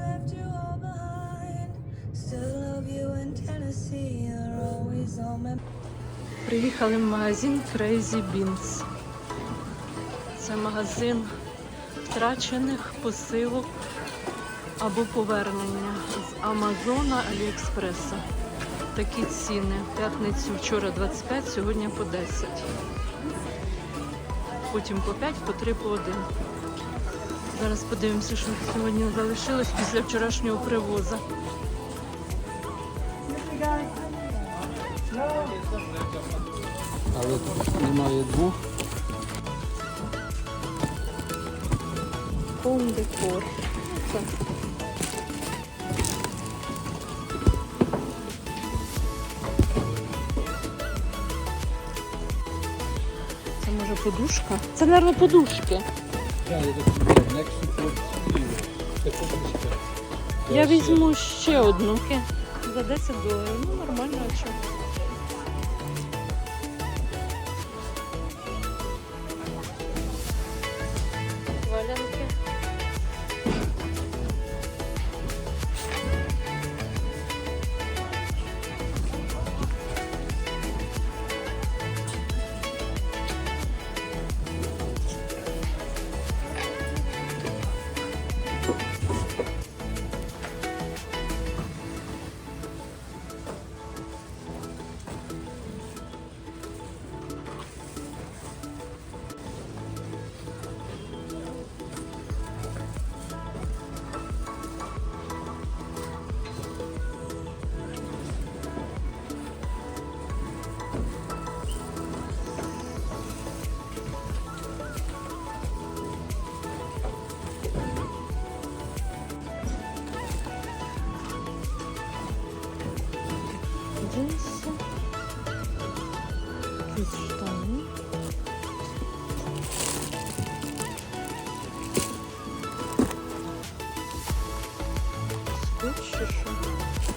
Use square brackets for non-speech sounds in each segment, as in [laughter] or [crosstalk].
left you all behind. Still love you in Tennessee. You're always on my Приїхали в магазин Crazy Beans. Це магазин втрачених посилок або повернення з Амазона Аліекспреса. Такі ціни. В П'ятницю вчора 25, сьогодні по 10. Потім по 5, по 3, по 1. Зараз подивимося, що сьогодні залишилось після вчорашнього привозу. Але тут немає двох. Home декор. Це. Це може подушка? Це, мабуть, подушки. Я візьму ще одну. За 10 доларів. Ну, нормально, а чого? Thank you.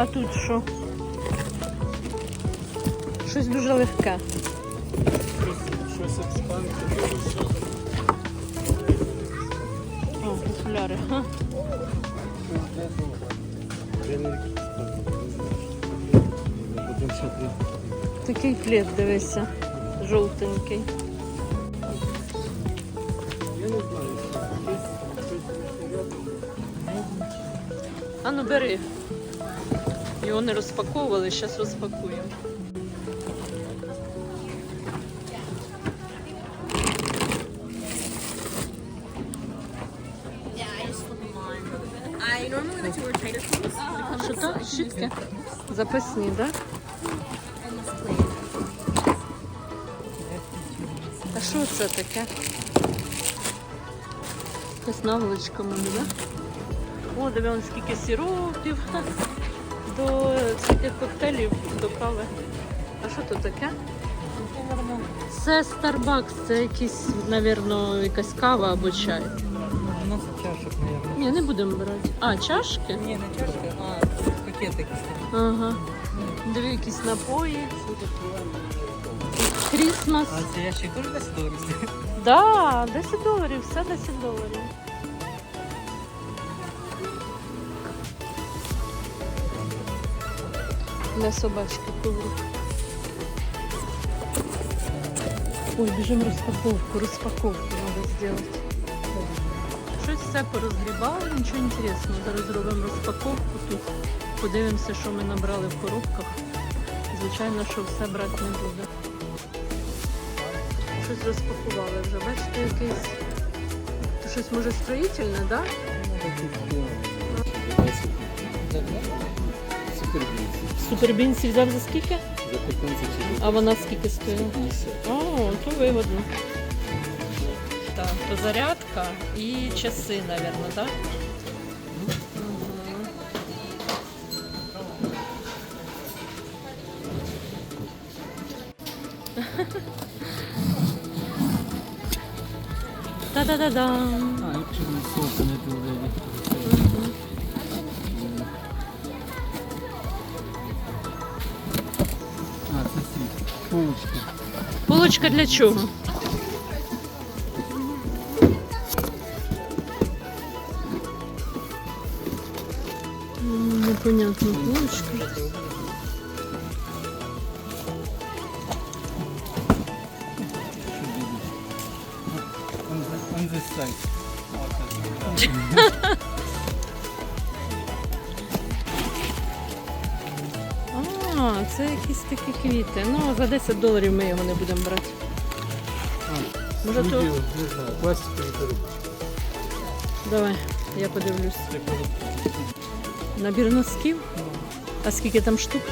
А тут що? Щось дуже легке. Щось. О, ще ти. Такий плед, дивися, жовтенький. Я не знаю, що щось, щось. А ну бери. Його не розпаковували, зараз розпакуємо. Що то? Щітки? Запасні, так? А що це таке? Якась наволочка може, да? О, диви, скільки сиропів. До всяких коктейлів, до кави. А що тут таке? Це Starbucks, це якийсь, мабуть, якась кава або чай. У нас чашок, наверное. Ні, не будемо брати. А, чашки? Ні, не чашки, а пакетики. Ага. Дві якісь напої. Крісмас. А це ящик теж 10 доларів стоїть? Да, 10 доларів, все 10 доларів. Для собачки коврик. Ой, бежим распаковку, распаковку надо сделать. Щось все порозгрібали, нічого інтересного. Зараз зробимо розпаковку тут. Подивимося, що ми набрали в коробках. Звичайно, що все брати не буде. Щось розпакували вже. Бачите, якийсь. То щось може строїтельне, так? Да? Супербінці взяв за скільки? За 15 А вона скільки стоїть? О, то вигодно. Так, то зарядка і часи, мабуть, так? [laughs] Та-да-да-дам. Оболочка для чого? Непонятно, оболочка. On this side. А, це якісь такі квіти. Ну, за 10 доларів ми його не будемо брати. Може, то... Не знаю, пластикові коробки. Давай, я подивлюсь. Набір носків. А скільки там штук?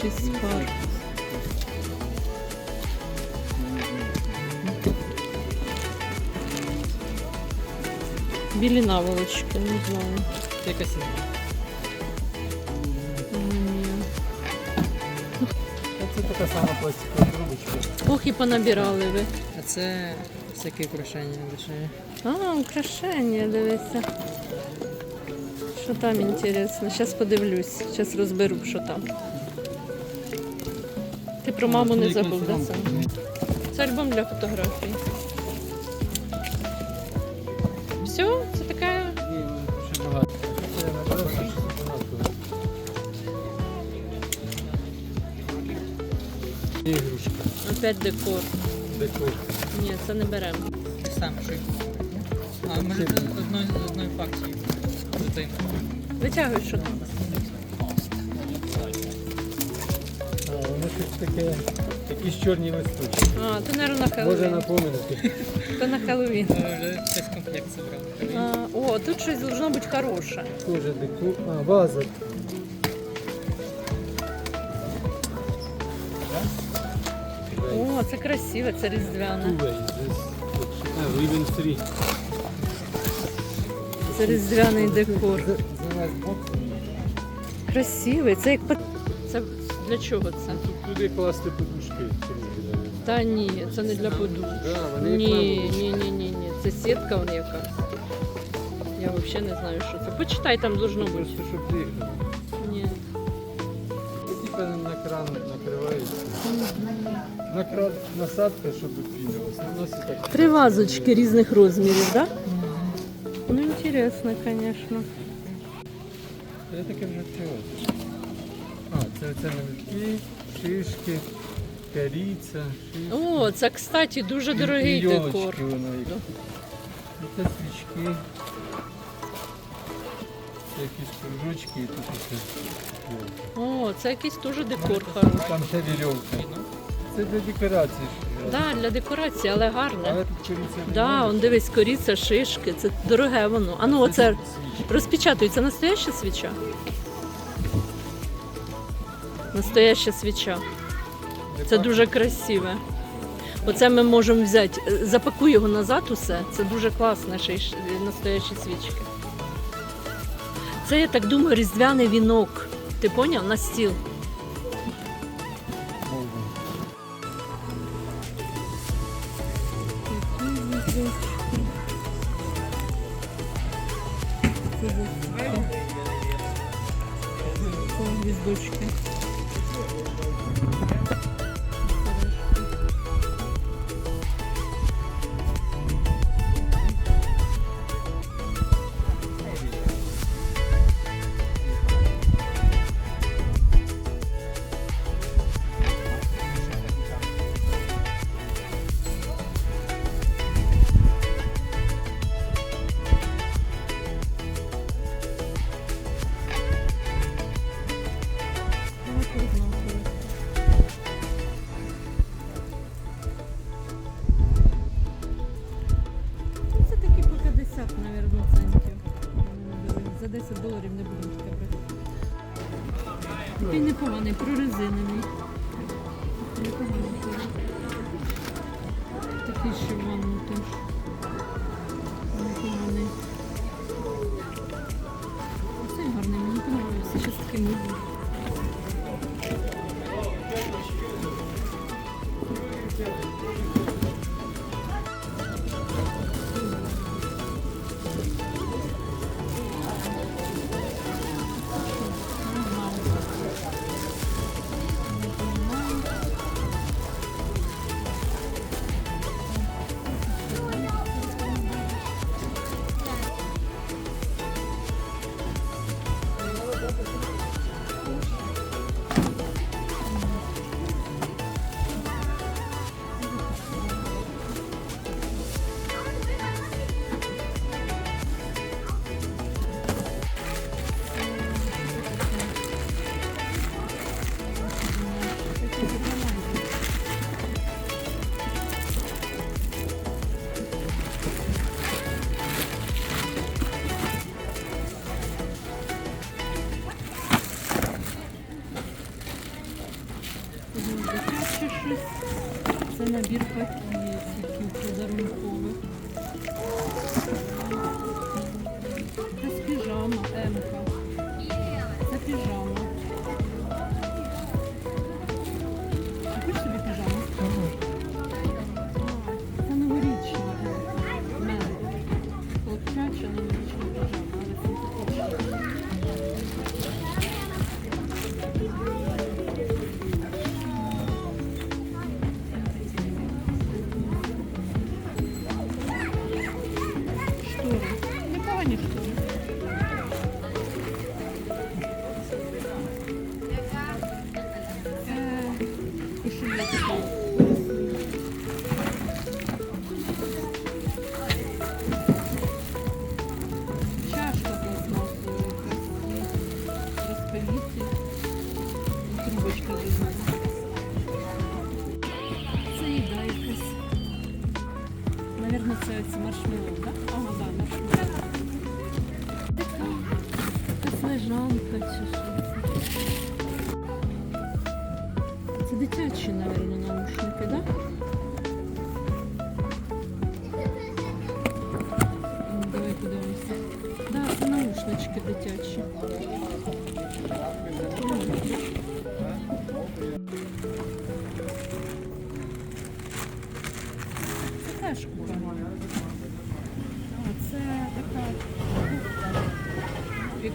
Шість пар. Білі наволочки, не знаю. Якась Така сама пластикова коробочка. Ох, і понабирали ви. А це всякі украшення лише. А, украшення, дивися. Що там інтересно? Зараз подивлюсь. Зараз розберу, що там. Ти про маму не забув, да, Сам? Це альбом для фотографій. Все, Опять декор. декор. Ні, це не беремо. Сам що А може це одної одної факції. Витягуй, що там. А, воно щось таке, якісь чорні листочки. А, то, мабуть, на Може Хеллоуін. напоминати. То на Хеллоуін. Ми вже весь комплект зібрали. А, о, тут щось должно бути хороше. Тоже декор. А, ваза. О, це красиво, це різдвяне. Це різдвяний декор. Красивий, це як Це для чого це? Тут туди класти подушки. Та ні, це не для подушок. Да, Ні, ні, ні, ні, ні. Це сітка вона якась. Я взагалі не знаю, що це. Почитай, там должно бути. Просто щоб дихати. Ні. Типа на кран накривається. Насадка, щоб пінилось. У нас і так. Три вазочки різних розмірів, так? Да? Ну, інтересно, звісно. Я таке вже відкривати. А, це, це шишки, кориця, шишки. О, це, кстати, дуже дорогий йолочки декор. воно їх. І це свічки. Це якісь кружочки і тут ще. О, це якийсь дуже декор хороший. Там ще вірьовка. Це для декорації. Так, да, для декорації, але гарне. Але тут кориця. Да, он дивись, коріця, шишки, це дороге воно. А ну оце розпечатується настояща свіча. Настояща свіча. Це дуже красиве. Оце ми можемо взяти. е, Запакуй його назад усе. Це дуже класне ще й настоящі свічки. Це, я так думаю, різдвяний вінок. Ти поняв? На стіл. Це набір пакетиків подарункових. Це піжама, Емка.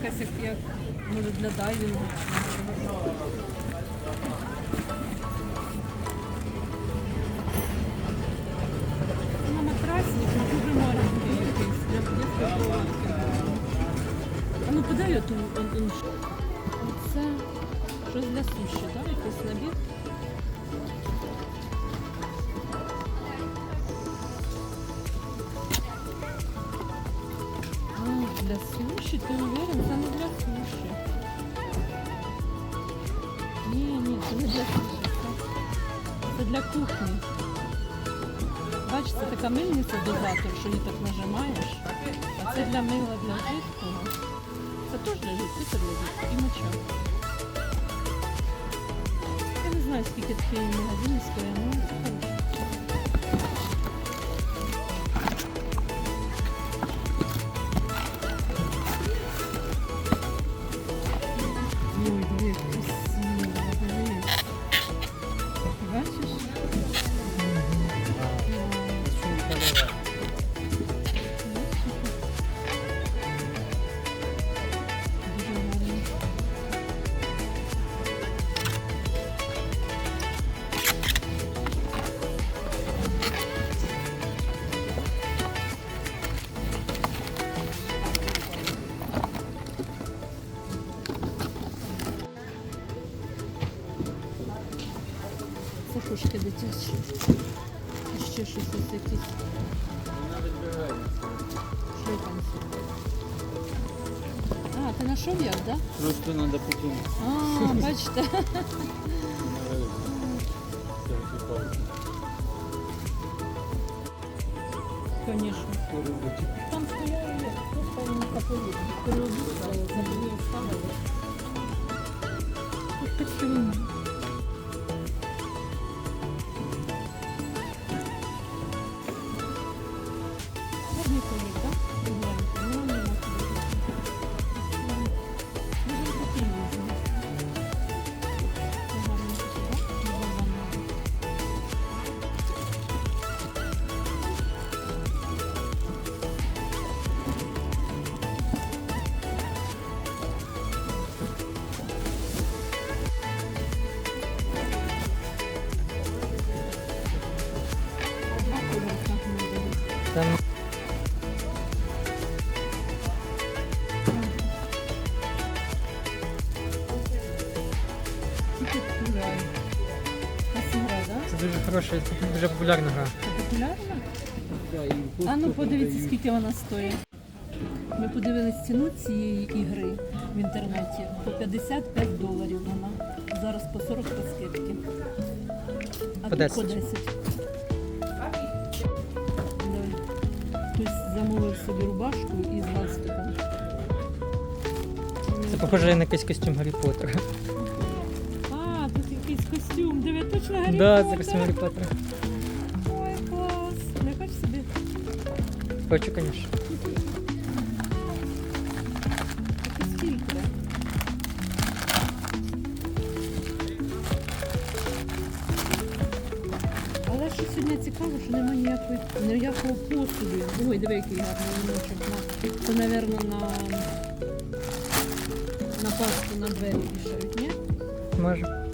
Якась як, як може для дайвінгу. На матрасник ну, дуже маленький якийсь оту Оце щось для суші, так? Якийсь набір. Кухні. Бачите, така мильниця дозатор, що її так нажимаєш. А це для мила для жидкого. Це теж для жидкого, це для жидкого. І моча. Я не знаю, скільки такий магазин стоїть, але це хороше. Просто треба потім. А, бачите. Конечно. Там стояли, просто вони капелі. Переобіцяли, забули, оставили. Тут пацюні. Це дуже популярна гра. Популярна? А ну подивіться, скільки вона стоїть. Ми подивились ціну цієї ігри в інтернеті. По 55 доларів вона. Зараз по 40 по скидки. А По тут 10. по 10. Да. Хтось замовив собі рубашку із галстуком. Це похоже на якийсь костюм Гаррі Поттера. Костюм. Диви, точно Гаррі Да, це Поттер. костюм Гаррі Поттера. Ой, клас. Не хочеш собі? Хочу, звісно. Якісь фільтри. Але що сьогодні цікаво, що немає ніякої, ніякого посуду. Ой, диви, який гарний віночок. на- Це, мабуть, на, на пасту на двері вішають, ні? Може.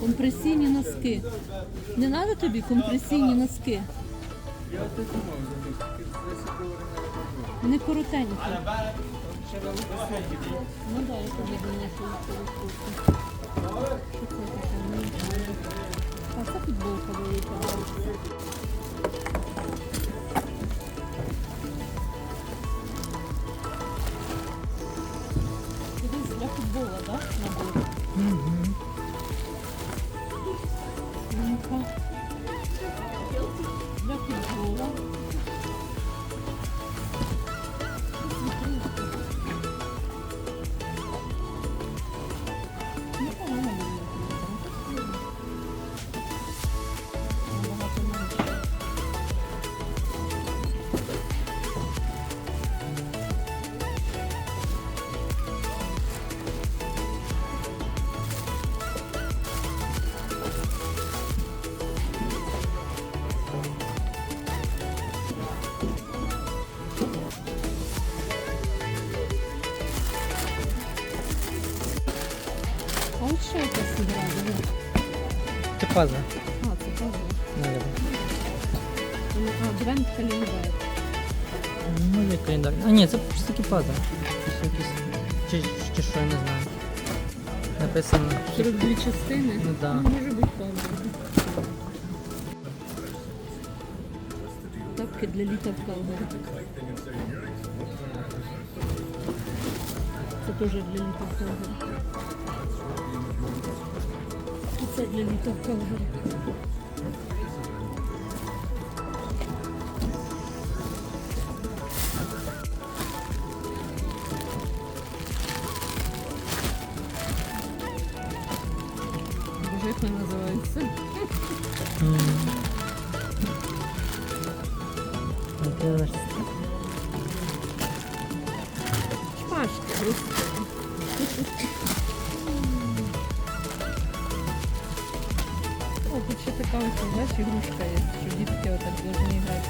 Компресійні носки. Не треба тобі компресійні носки? Не коротенькі. Ну да, я тобі що це відпустить. Що це таке? А це футболка велика. А, Grand календар. Ну, як календар. А ні, це просто таки паза. Це якийсь. Чи, чи що, я не знаю. Написано. 42 частини. Ну да. Ну, Може бути пазл. Тапки для літа в Калгарі. Це теж для літа в Калгарі. І це для літа в Калгарі. Наприклад, Шпажки, господи. О, тут ще така ось, знаєш, ігрушка є, що дітки отак повинні грати.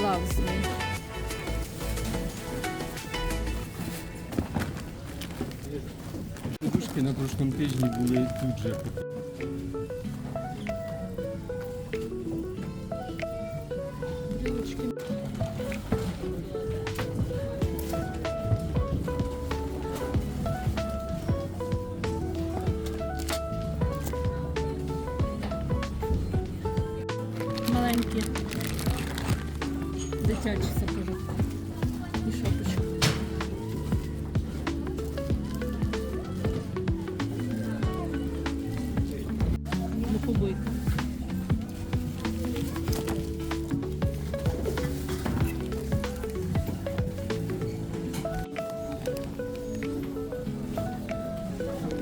Loves me. На прошлому тижні були тут же. Дитячі сапожок і шапочка.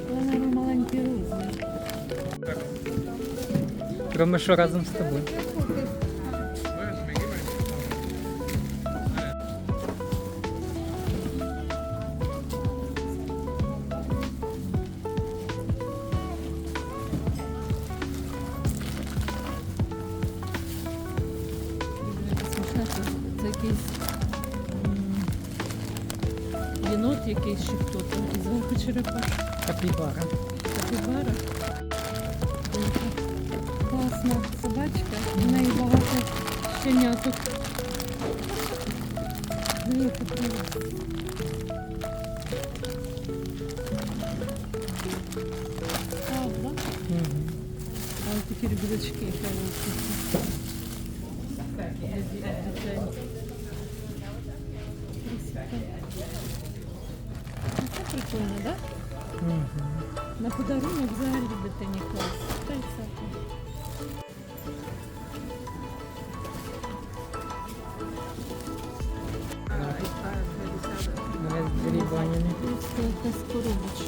Розмір. Кроме що разом з тобою. Диви, яка краса. Правда? Мгм. А ось такі рюкзачки хороші. Для ді- дітей. Красота. Ну, Це прикольно, так? Да? Мгм. На подарунок взагалі дитині клас. Та й все. Це якась